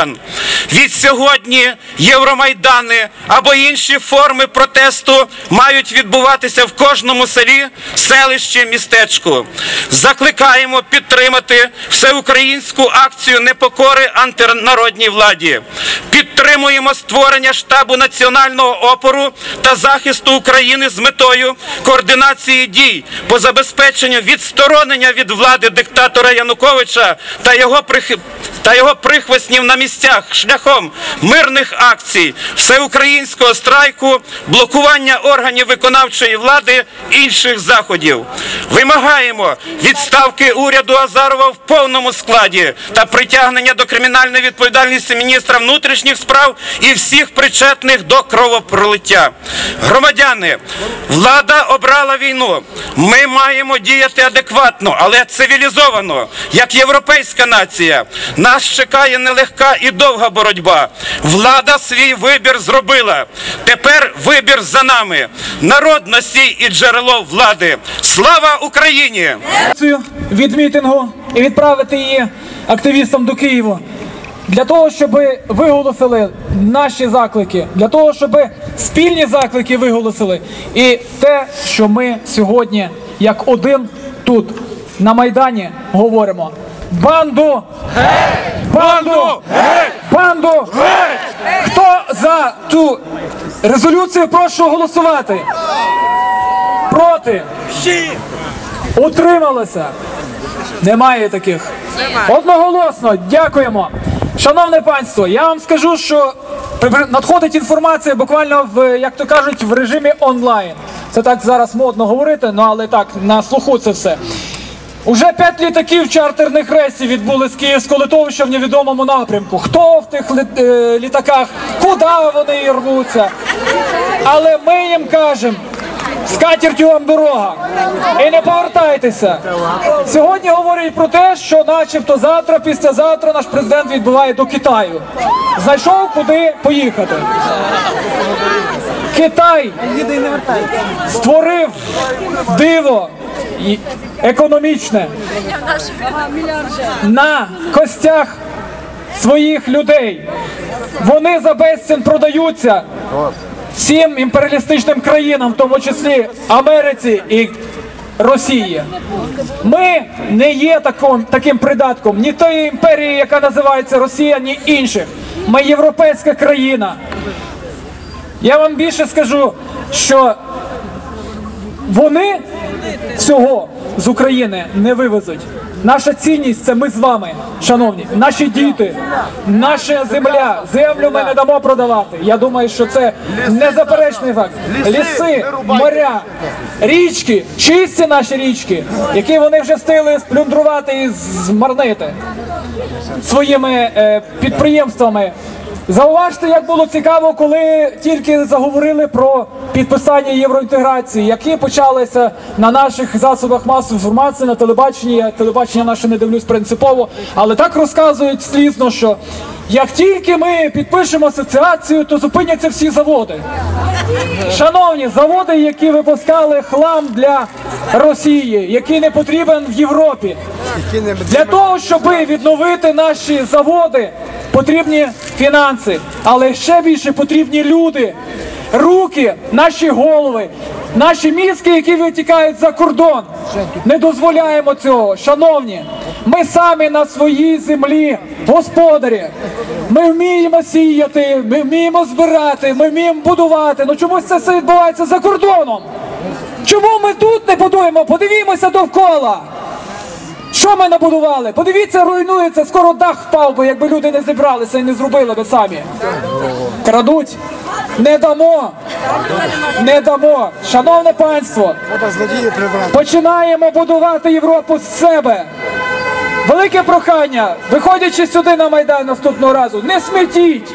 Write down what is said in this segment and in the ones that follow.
werden. Від сьогодні Євромайдани або інші форми протесту мають відбуватися в кожному селі, селищі, містечку. Закликаємо підтримати всеукраїнську акцію непокори антинародній владі. Підтримуємо створення штабу національного опору та захисту України з метою координації дій по забезпеченню відсторонення від влади диктатора Януковича та його прих- та його прихвостнів на місцях шляхом мирних акцій, всеукраїнського страйку, блокування органів виконавчої влади інших заходів. Вимагаємо відставки уряду Азарова в повному складі та притягнення до кримінальної відповідальності міністра внутрішніх справ і всіх причетних до кровопролиття. Громадяни, влада обрала війну. Ми маємо діяти адекватно, але цивілізовано, як європейська нація. Нас чекає нелегка і довга боротьба. Влада свій вибір зробила. Тепер вибір за нами. Народ носій і джерело влади. Слава Україні! акцію від мітингу і відправити її активістам до Києва. Для того, щоб виголосили наші заклики, для того, щоб спільні заклики виголосили. І те, що ми сьогодні, як один тут на Майдані, говоримо: банду! Банду! Банду! Хто за ту резолюцію, прошу голосувати. Проти! Утрималося. Немає таких. Одноголосно, дякуємо. Шановне панство, я вам скажу, що надходить інформація буквально в, як то кажуть, в режимі онлайн. Це так зараз модно говорити, ну але так, на слуху це все. Уже п'ять літаків чартерних рейсів відбули з Київського литовища в невідомому напрямку. Хто в тих е, літаках, куди вони рвуться. Але ми їм кажемо, з катертю вам дорога. І не повертайтеся. Сьогодні говорять про те, що начебто завтра, післязавтра наш президент відбуває до Китаю. Знайшов куди поїхати. Китай створив диво економічне на костях своїх людей. Вони за безцін продаються всім імперіалістичним країнам, в тому числі Америці і Росії. Ми не є таким, таким придатком ні тої імперії, яка називається Росія, ні інших. Ми європейська країна. Я вам більше скажу, що вони всього з України не вивезуть. Наша цінність це ми з вами, шановні, наші діти, наша земля. Землю ми не дамо продавати. Я думаю, що це незаперечний факт. Ліси, моря, річки, чисті наші річки, які вони вже встигли сплюндрувати і змарнити своїми е, підприємствами. Зауважте, як було цікаво, коли тільки заговорили про підписання євроінтеграції, які почалися на наших засобах масової інформації, на телебаченні. Я телебачення наше не дивлюсь принципово, але так розказують слізно, що як тільки ми підпишемо асоціацію, то зупиняться всі заводи. Шановні, заводи, які випускали хлам для Росії, який не потрібен в Європі. Для того, щоб відновити наші заводи, потрібні фінанси, але ще більше потрібні люди, руки, наші голови, наші мізки, які витікають за кордон. Не дозволяємо цього. Шановні, ми самі на своїй землі господарі. Ми вміємо сіяти, ми вміємо збирати, ми вміємо будувати. Ну чомусь це все відбувається за кордоном. Чому ми тут не будуємо? Подивімося довкола. Що ми набудували? Подивіться, руйнується, скоро дах впав би, якби люди не зібралися і не зробили би самі. Крадуть. Не дамо. Не дамо. Шановне панство, починаємо будувати Європу з себе. Велике прохання, виходячи сюди на Майдан наступного разу, не смітіть.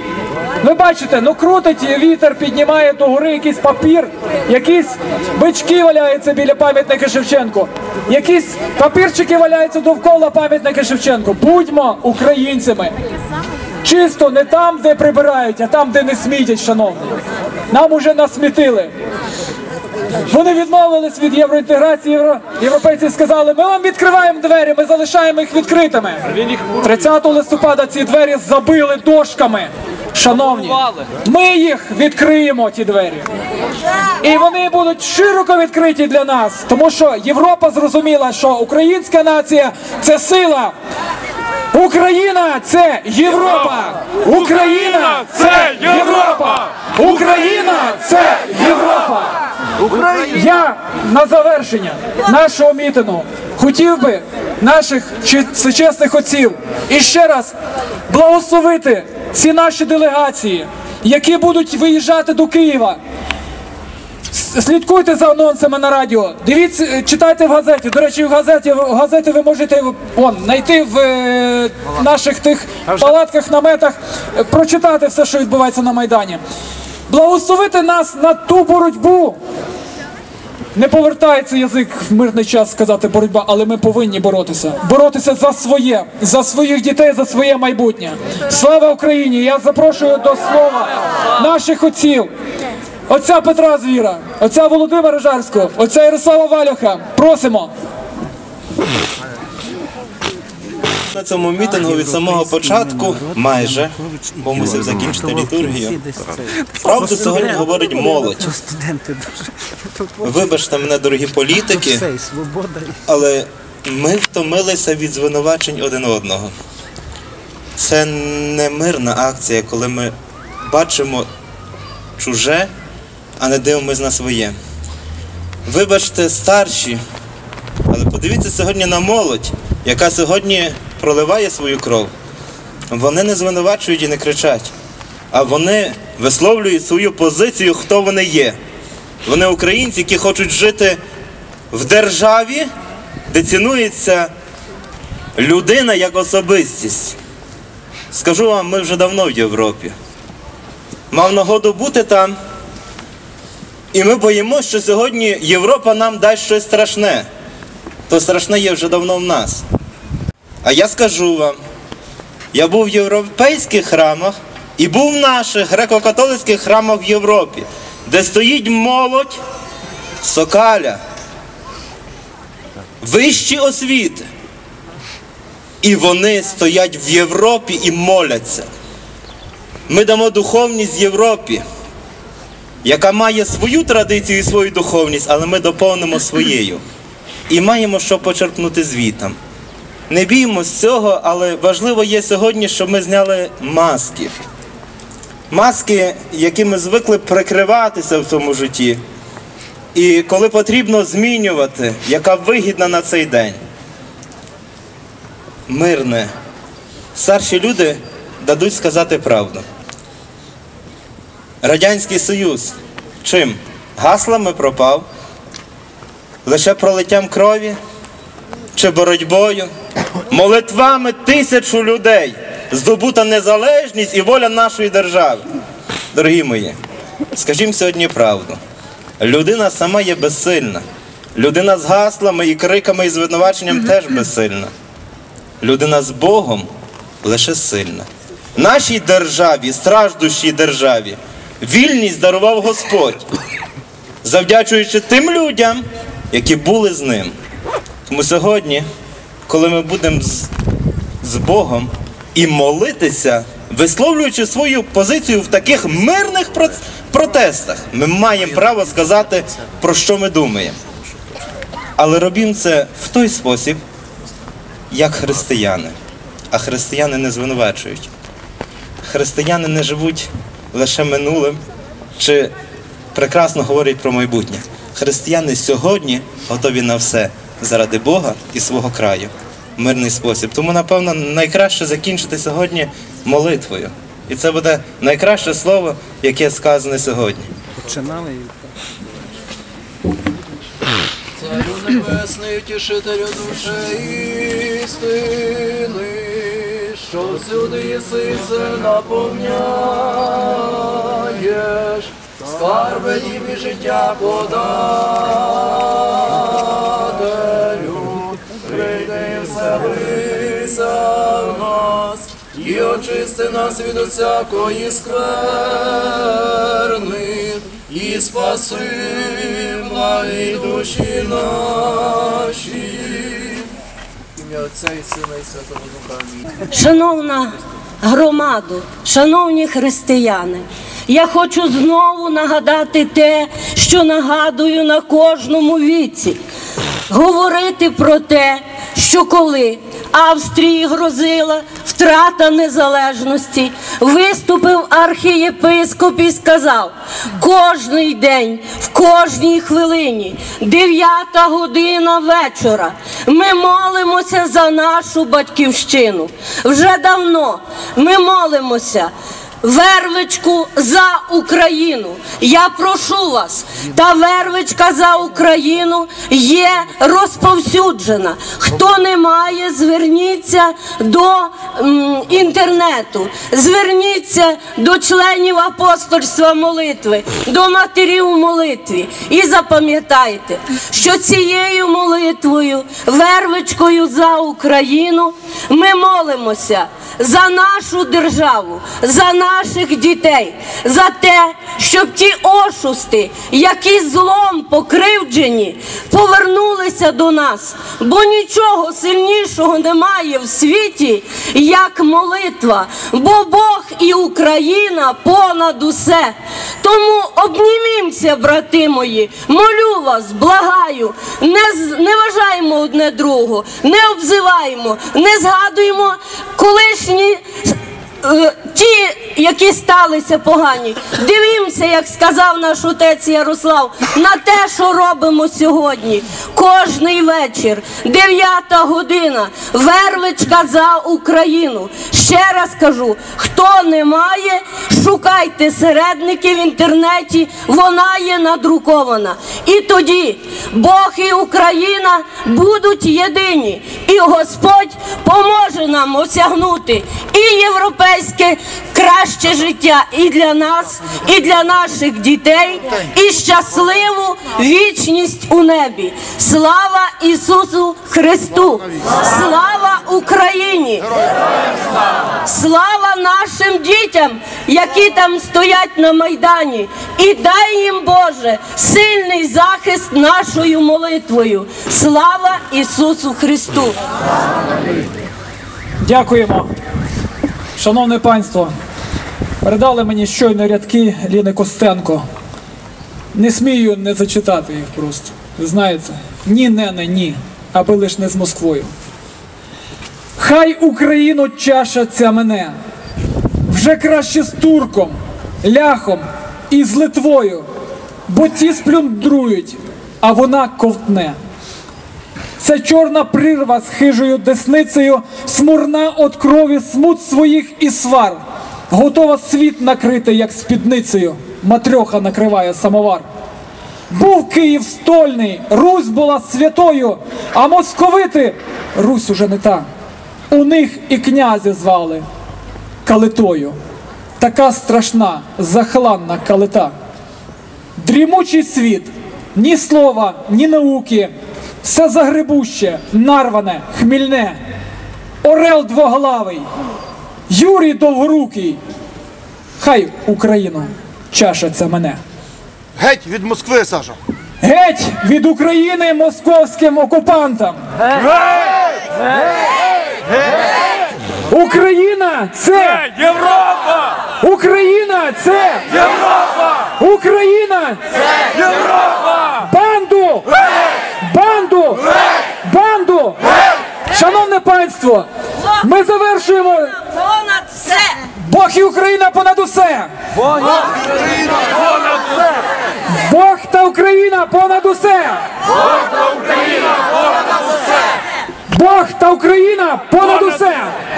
Ви бачите, ну крутить вітер, піднімає до гори якийсь папір, якісь бички валяються біля пам'ятника Шевченку, якісь папірчики валяються довкола пам'ятника Шевченку. Будьмо українцями. Чисто не там, де прибирають, а там, де не смітять, шановні. Нам уже насмітили. Вони відмовились від євроінтеграції. Євро... Європейці сказали, ми вам відкриваємо двері, ми залишаємо їх відкритими. 30 листопада ці двері забили дошками. Шановні, ми їх відкриємо ті двері. І вони будуть широко відкриті для нас, тому що Європа зрозуміла, що українська нація це сила. Україна це Європа! Україна це Європа! Україна це Європа! Я на завершення нашого мітингу хотів би наших чи- всечесних отців і ще раз благословити ці наші делегації, які будуть виїжджати до Києва. Слідкуйте за анонсами на радіо. Дивіться, е, читайте в газеті. До речі, в газеті в газети ви можете вон, знайти в е, наших тих палатках, наметах, е, прочитати все, що відбувається на Майдані. Благословити нас на ту боротьбу. Не повертається язик в мирний час сказати боротьба, але ми повинні боротися. Боротися за своє, за своїх дітей, за своє майбутнє. Слава Україні! Я запрошую до слова наших отців. Отця Петра Звіра, отця Володимира Жарського, отця Ярослава Валюха. Просимо. На цьому мітингу від самого початку майже бо мусив закінчити літургію. Правду сьогодні говорить молодь. Вибачте мене, дорогі політики, але ми втомилися від звинувачень один одного. Це не мирна акція, коли ми бачимо чуже, а не дивимось на своє. Вибачте, старші, але подивіться сьогодні на молодь, яка сьогодні проливає свою кров. Вони не звинувачують і не кричать, а вони висловлюють свою позицію, хто вони є. Вони українці, які хочуть жити в державі, де цінується людина як особистість. Скажу вам, ми вже давно в Європі. Мав нагоду бути там. І ми боїмося, що сьогодні Європа нам дасть щось страшне. То страшне є вже давно в нас. А я скажу вам, я був в європейських храмах і був в наших греко-католицьких храмах в Європі, де стоїть молодь сокаля, вищі освіти. І вони стоять в Європі і моляться. Ми дамо духовність Європі, яка має свою традицію і свою духовність, але ми доповнимо своєю. І маємо що почерпнути звітам. Не біймось цього, але важливо є сьогодні, щоб ми зняли маски. Маски, які ми звикли прикриватися в цьому житті. І коли потрібно змінювати, яка вигідна на цей день. Мирне. Старші люди дадуть сказати правду. Радянський Союз чим? Гаслами пропав, лише пролиттям крові чи боротьбою, молитвами тисячу людей здобута незалежність і воля нашої держави. Дорогі мої, скажімо сьогодні правду. Людина сама є безсильна. Людина з гаслами і криками і звинуваченням теж безсильна. Людина з Богом лише сильна. Нашій державі, страждущій державі, вільність дарував Господь, завдячуючи тим людям, які були з ним. Тому сьогодні, коли ми будемо з, з Богом і молитися, висловлюючи свою позицію в таких мирних про- протестах, ми маємо право сказати, про що ми думаємо. Але робімо це в той спосіб, як християни. А християни не звинувачують. Християни не живуть лише минулим чи прекрасно говорять про майбутнє. Християни сьогодні готові на все заради Бога і свого краю. Мирний спосіб. Тому, напевно, найкраще закінчити сьогодні молитвою. І це буде найкраще слово, яке сказане сьогодні. Починали і Царю небесний, утішителю душі істини, що всюди єси все наповняєш, скарби і життя подателю, прийди і вселися в нас, і очисти нас від усякої скверни, і спаси благай душі наші. Ім'я Отця і Сина і Святого Духа. Шановна громаду, шановні християни, я хочу знову нагадати те, що нагадую на кожному віці. Говорити про те, що коли Австрії грозила втрата незалежності, виступив архієпископ і сказав: кожний день, в кожній хвилині, дев'ята година вечора, ми молимося за нашу батьківщину. Вже давно ми молимося. Вервичку за Україну. Я прошу вас, та вервичка за Україну є розповсюджена. Хто не має, зверніться до м, інтернету, зверніться до членів апостольства молитви, до матерів молитві. І запам'ятайте, що цією молитвою, вервичкою за Україну, ми молимося за нашу державу, за наших дітей, за те, щоб ті ошусти, які злом покривджені, повернулися до нас. Бо нічого сильнішого немає в світі, як молитва. Бо Бог і Україна понад усе. Тому обнімімося, брати мої, молю вас, благаю, не, не вважаємо одне другого, не обзиваємо, не згадуємо колишні. е, Ті, які сталися погані, дивімося, як сказав наш отець Ярослав, на те, що робимо сьогодні. Кожний вечір, дев'ята година, вервичка за Україну. Ще раз кажу: хто не має, шукайте середники в інтернеті, вона є надрукована. І тоді Бог і Україна будуть єдині, і Господь поможе нам осягнути і європейське краще життя і для нас, і для наших дітей, і щасливу вічність у небі. Слава Ісусу Христу! Слава Україні! Слава нашим дітям, які там стоять на Майдані, і дай їм Боже сильний захист нашою молитвою. Слава Ісусу Христу! Дякуємо. Шановне панство, передали мені щойно рядки Ліни Костенко. Не смію не зачитати їх просто. Ви знаєте, ні, не, не, ні, аби лиш не з Москвою. Хай Україну чаша ця мене, вже краще з турком, ляхом і з Литвою, бо ті сплюндрують, а вона ковтне. Це чорна прірва з хижою десницею, смурна от крові смут своїх і свар. Готова світ накрити, як спідницею. Матрьоха накриває самовар. Був Київ стольний, Русь була святою, а московити Русь уже не та. У них і князя звали Калитою. Така страшна, захланна калита. Дрімучий світ, ні слова, ні науки, все загребуще, нарване, хмільне, Орел двоглавий, Юрій довгорукий. Хай Україну чашаться мене. Геть від Москви, Саша. Геть від України московським окупантам! Україна це Європа! Україна це Європа! Україна це Європа! Банду! Банду! Банду! Шановне панство! Ми завершуємо! Бог і Україна понад усе! Бог та Україна понад усе! Бог та Україна понад усе!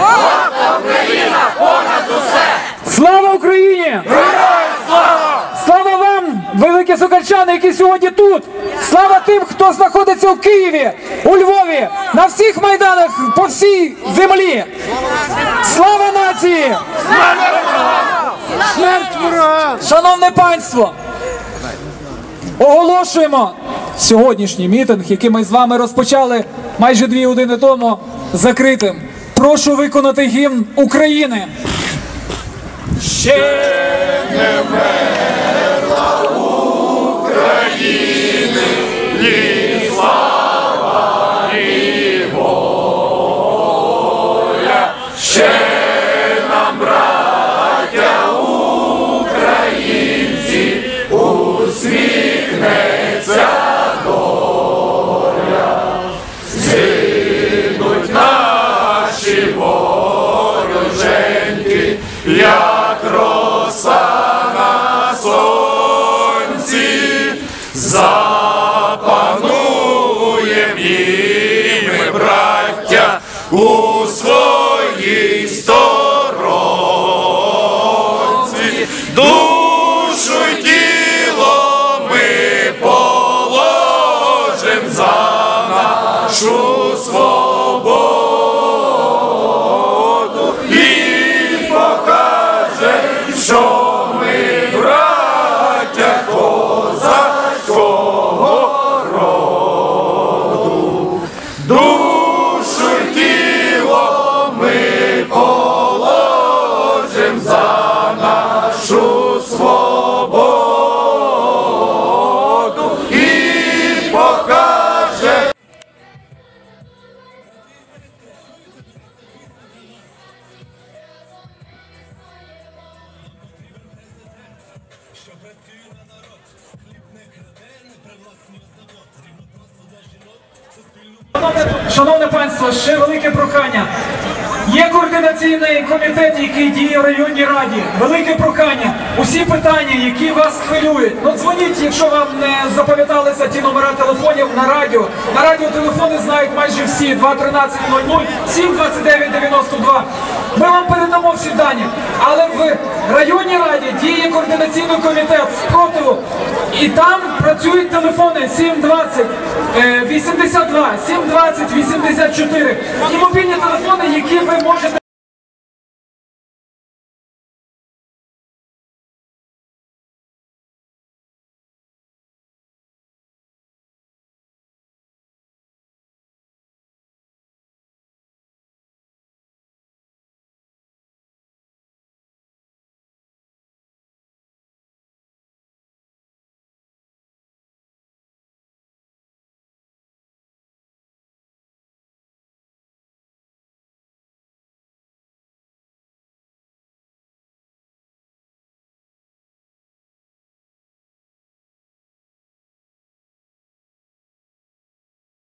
Бога та Україна, понад усе! Слава Україні! Слава вам, великі сокальчани, які сьогодні тут! Слава тим, хто знаходиться в Києві, у Львові, на всіх майданах по всій землі! Слава нації! Смерть ворогам! Шановне панство, оголошуємо сьогоднішній мітинг, який ми з вами розпочали майже дві години тому, закритим. Прошу виконати гімн України. Ще не вмерла Шановне Велике прохання. Усі питання, які вас хвилюють. Ну дзвоніть, якщо вам не запам'яталися ті номера телефонів на радіо. На радіо телефони знають майже всі 213 00 729 92. Ми вам передамо всі дані. Але в районній раді діє координаційний комітет спротиву. І там працюють телефони 720 е, 82, 720 84 і мобільні телефони, які ви можете